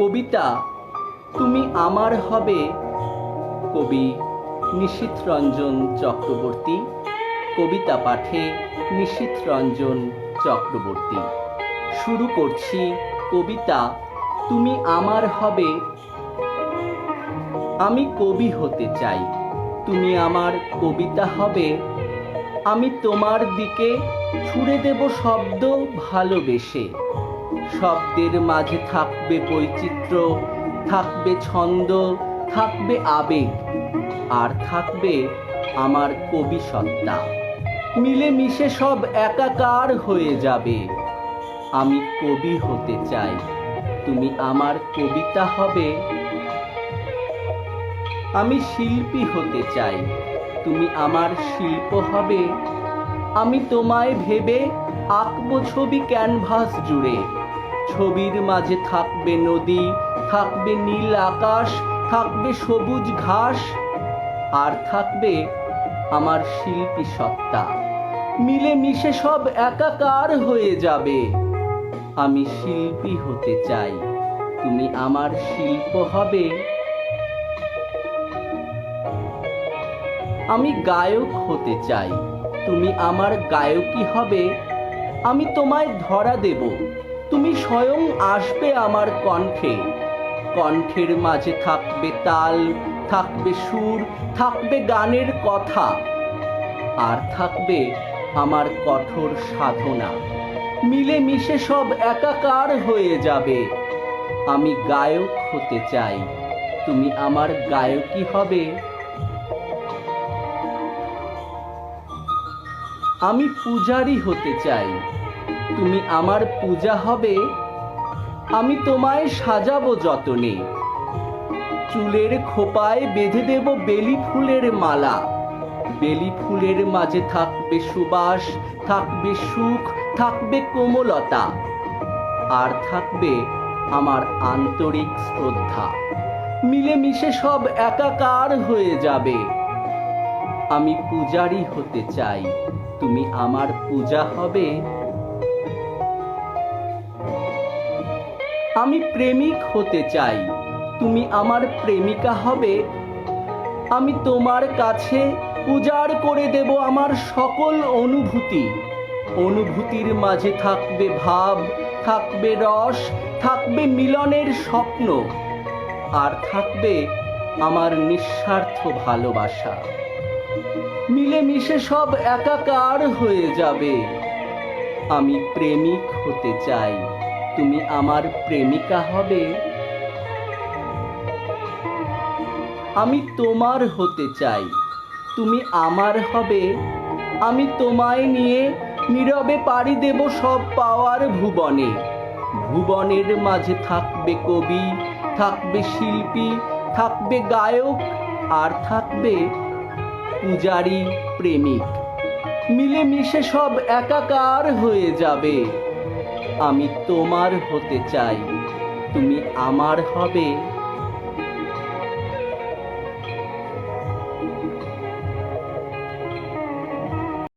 কবিতা, তুমি আমার হবে। কবি নিশীথ রঞ্জন চক্রবর্তী, কবিতা পাঠে নিশীথ রঞ্জন চক্রবর্তী। শুরু করছি কবিতা, তুমি আমার হবে। আমি কবি হতে চাই, তুমি আমার কবিতা হবে। আমি তোমার দিকে ছুড়ে দেব শব্দ ভালোবেসে। শব্দের মাঝে থাকবে বৈচিত্র্য, থাকবে ছন্দ, থাকবে আবেগ, আর থাকবে আমার কবি সত্তা। মিলে মিশে সব একাকার হয়ে যাবে। আমি কবি হতে চাই, তুমি আমার কবিতা হবে। আমি শিল্পী হতে চাই, তুমি আমার শিল্প হবে। আমি তোমায় ভেবে আঁকবো ছবি ক্যানভাস জুড়ে। ছবির মাঝে থাকবে নদী, থাকবে নীল আকাশ, থাকবে সবুজ ঘাস, আর থাকবে আমার শিল্পী সত্তা। মিলে মিশে সব একাকার হয়ে যাবে। আমি শিল্পী হতে চাই। তুমি আমার শিল্প হবে। আমি গায়ক হতে চাই। তুমি আমার গায়কই হবে। আমি তোমায় ধরা দেব। তুমি স্বয়ং আসবে আমার কণ্ঠে। কণ্ঠের মাঝে থাকবে তাল, থাকবে সুর, থাকবে গানের কথা, আর থাকবে আমার কঠোর সাধনা। মিলে মিশে সব একাকার হয়ে যাবে। আমি গায়ক হতে চাই। তুমি আমার গায়কই হবে। আমি পূজারি হতে চাই। তুমি আমার পূজা হবে, আমি তোমায় সাজাবো যতনে। চুলের খোপায় বেঁধে দেব বেলি ফুলের মালা। বেলি ফুলের মাঝে থাকবে সুবাস, থাকবে সুখ, থাকবে কোমলতা। আর থাকবে আমার আন্তরিক শ্রদ্ধা। মিলেমিশে সব একাকার হয়ে যাবে। আমি পূজারি হতে চাই, তুমি আমার পূজা হবে আমি প্রেমিক হতে চাই। তুমি আমার প্রেমিকা হবে। আমি তোমার কাছে উজাড় করে দেব আমার সকল অনুভূতি। অনুভূতির মাঝে থাকবে ভাব, থাকবে রস, থাকবে মিলনের স্বপ্ন, আর থাকবে আমার নিঃস্বার্থ ভালোবাসা। মিলেমিশে সব একাকার হয়ে যাবে। আমি প্রেমিক হতে চাই। তুমি আমার প্রেমিকা হবে। আমি তোমার হতে চাই। তুমি আমার হবে। আমি তোমায় নিয়ে নীরবে পাড়ি দেব সব পাওয়ার ভুবনে। ভুবনের মাঝে থাকবে কবি, থাকবে শিল্পী, থাকবে গায়ক, আর থাকবে পূজারি, প্রেমিক। মিলেমিশে সব একাকার হয়ে যাবে। আমি তোমার হতে চাই। তুমি আমার হবে